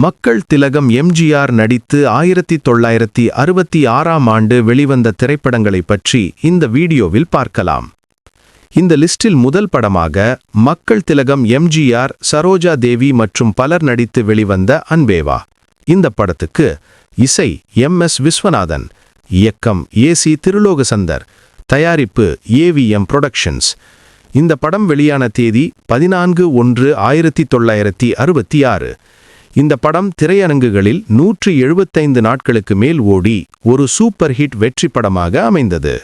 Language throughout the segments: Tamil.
மக்கள் திலகம் எம்ஜிஆர் நடித்து ஆயிரத்தி தொள்ளாயிரத்தி அறுபத்தி ஆறாம் ஆண்டு வெளிவந்த திரைப்படங்களை பற்றி இந்த வீடியோவில் பார்க்கலாம். இந்த லிஸ்டில் முதல் படமாக மக்கள் திலகம் எம்ஜிஆர் சரோஜா தேவி மற்றும் பலர் நடித்து வெளிவந்த அன்பேவா. இந்த படத்துக்கு இசை எம் எஸ் விஸ்வநாதன் இயக்கம் ஏ சி திருலோகசந்தர் தயாரிப்பு ஏவிஎம் புரொடக்ஷன்ஸ். இந்த படம் வெளியான தேதி பதினான்கு ஒன்று ஆயிரத்தி தொள்ளாயிரத்தி அறுபத்தி ஆறு இந்த படம் திரையரங்குகளில் நூற்றி எழுபத்தைந்து நாட்களுக்கு மேல் ஓடி ஒரு சூப்பர் ஹிட் வெற்றி படமாக அமைந்தது.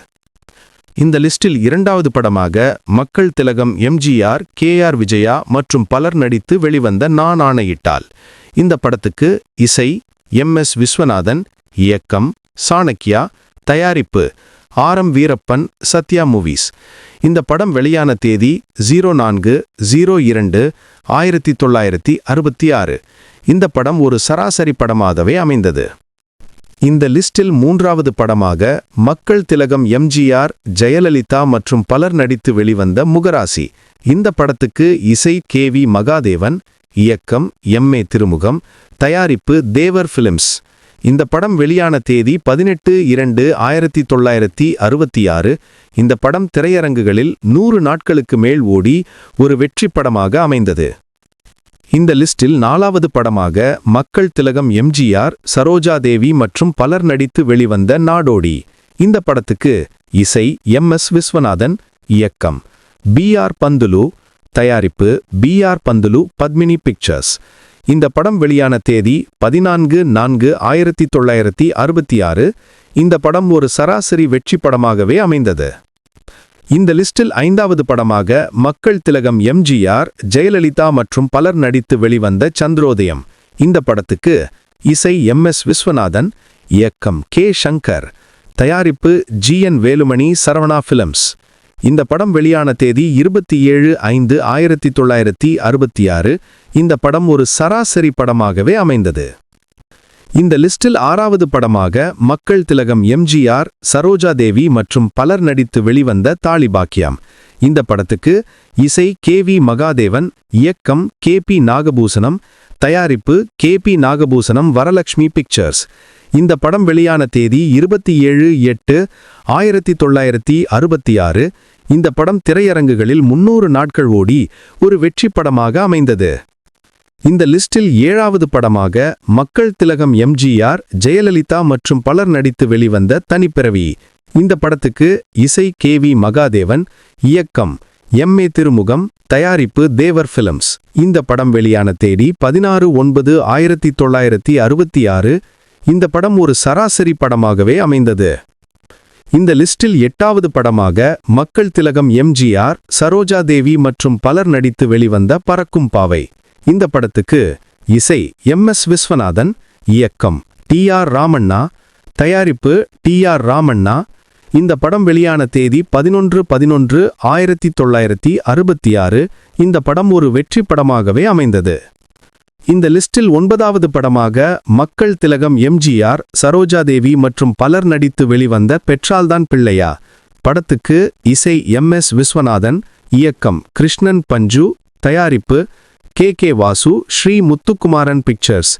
இந்த லிஸ்டில் இரண்டாவது படமாக மக்கள் திலகம் எம்ஜிஆர் கே ஆர் விஜயா மற்றும் பலர் நடித்து வெளிவந்த நான் ஆணையிட்டால் இந்த படத்துக்கு இசை எம் எஸ் விஸ்வநாதன் இயக்கம் சாணக்கியா தயாரிப்பு R M Veerappan Sathya movies. இந்த படம் வெளியான தேதி ஜீரோ நான்கு ஜீரோ இரண்டு ஆயிரத்தி தொள்ளாயிரத்தி அறுபத்தி ஆறு. இந்த படம் ஒரு சராசரி படமாகவே அமைந்தது. இந்த லிஸ்டில் மூன்றாவது படமாக மக்கள் திலகம் எம்ஜிஆர் ஜெயலலிதா மற்றும் பலர் நடித்து வெளிவந்த முகராசி. இந்த படத்துக்கு இசை கே வி மகாதேவன் இயக்கம் எம் ஏ திருமுகம் தயாரிப்பு தேவர் பிலிம்ஸ் இந்த படம் வெளியான தேதி பதினெட்டு இரண்டு ஆயிரத்தி தொள்ளாயிரத்தி அறுபத்தி ஆறு. இந்த படம் திரையரங்குகளில் நூறு நாட்களுக்கு மேல் ஓடி ஒரு வெற்றி படமாக அமைந்தது. இந்த லிஸ்டில் நாலாவது படமாக மக்கள் திலகம் எம்ஜிஆர் சரோஜா தேவி மற்றும் பலர் நடித்து வெளிவந்த நாடோடி. இந்த படத்துக்கு இசை எம் எஸ் விஸ்வநாதன் இயக்கம் பி ஆர் பந்துலு தயாரிப்பு B R Panthulu Padmini pictures. இந்த படம் வெளியான தேதி பதினான்கு நான்கு ஆயிரத்தி தொள்ளாயிரத்தி அறுபத்தி ஆறு. இந்த படம் ஒரு சராசரி வெற்றி படமாகவே அமைந்தது. இந்த லிஸ்டில் ஐந்தாவது படமாக மக்கள் திலகம் எம்ஜிஆர் ஜெயலலிதா மற்றும் பலர் நடித்து வெளிவந்த சந்திரோதயம். இந்த படத்துக்கு இசை எம் எஸ் விஸ்வநாதன் இயக்கம் கே சங்கர் தயாரிப்பு G N Velumani Saravana films இந்த படம் வெளியான தேதி இருபத்தி ஏழு ஐந்து ஆயிரத்தி தொள்ளாயிரத்தி அறுபத்தி ஆறு. இந்த படம் ஒரு சராசரி படமாகவே அமைந்தது. இந்த லிஸ்டில் ஆறாவது படமாக மக்கள் திலகம் எம்ஜிஆர் சரோஜா தேவி மற்றும் பலர் நடித்து வெளிவந்த தாலிபாக்கியம். இந்த படத்துக்கு இசை கே வி மகாதேவன் இயக்கம் கே பி நாகபூசணம் தயாரிப்பு K P Nagabhushanam Varalakshmi pictures. இந்த படம் வெளியான தேதி இருபத்தி ஏழு எட்டு ஆயிரத்தி தொள்ளாயிரத்தி அறுபத்தி ஆறு. இந்த படம் திரையரங்குகளில் முன்னூறு நாட்கள் ஓடி ஒரு வெற்றி படமாக அமைந்தது. இந்த லிஸ்டில் ஏழாவது படமாக மக்கள் திலகம் எம்ஜிஆர் ஜெயலலிதா மற்றும் பலர் நடித்து வெளிவந்த தனிப்பிறவி. இந்த படத்துக்கு இசை கே வி மகாதேவன் இயக்கம் எம் ஏ திருமுகம் தயாரிப்பு தேவர் பிலிம்ஸ் இந்த படம் வெளியான தேதி பதினாறு ஒன்பது ஆயிரத்தி தொள்ளாயிரத்தி அறுபத்தி ஆறு. இந்த படம் ஒரு சராசரி படமாகவே அமைந்தது. இந்த லிஸ்டில் எட்டாவது படமாக மக்கள் திலகம் எம்ஜிஆர் சரோஜா தேவி மற்றும் பலர் நடித்து வெளிவந்த பறக்கும் பாவை. இந்த படத்துக்கு இசை எம் எஸ் விஸ்வநாதன் இயக்கம் டி ஆர் ராமண்ணா தயாரிப்பு டி ஆர் ராமண்ணா. இந்த படம் வெளியான தேதி பதினொன்று பதினொன்று ஆயிரத்தி தொள்ளாயிரத்தி அறுபத்தி ஆறு. இந்த படம் ஒரு வெற்றி படமாகவே அமைந்தது. இந்த லிஸ்டில் ஒன்பதாவது படமாக மக்கள் திலகம் எம்ஜிஆர் சரோஜா தேவி மற்றும் பலர் நடித்து வெளிவந்த பெற்றால்தான் பிள்ளையா. படத்துக்கு இசை எம் எஸ் விஸ்வநாதன் இயக்கம் கிருஷ்ணன் பஞ்சு தயாரிப்பு K K Vasu Sri Muthukumaran pictures.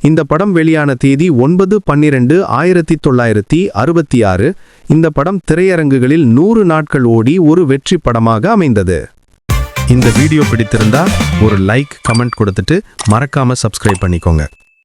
இந்த படம் வெளியான தேதி ஒன்பது பன்னிரண்டு ஆயிரத்தி தொள்ளாயிரத்தி அறுபத்தி ஆறு இந்த படம் திரையரங்குகளில் நூறு நாட்கள் ஓடி ஒரு வெற்றி படமாக அமைந்தது. இந்த வீடியோ பிடித்திருந்தா ஒரு லைக் கமெண்ட் கொடுத்துட்டு மறக்காம சப்ஸ்கிரைப் பண்ணிக்கோங்க.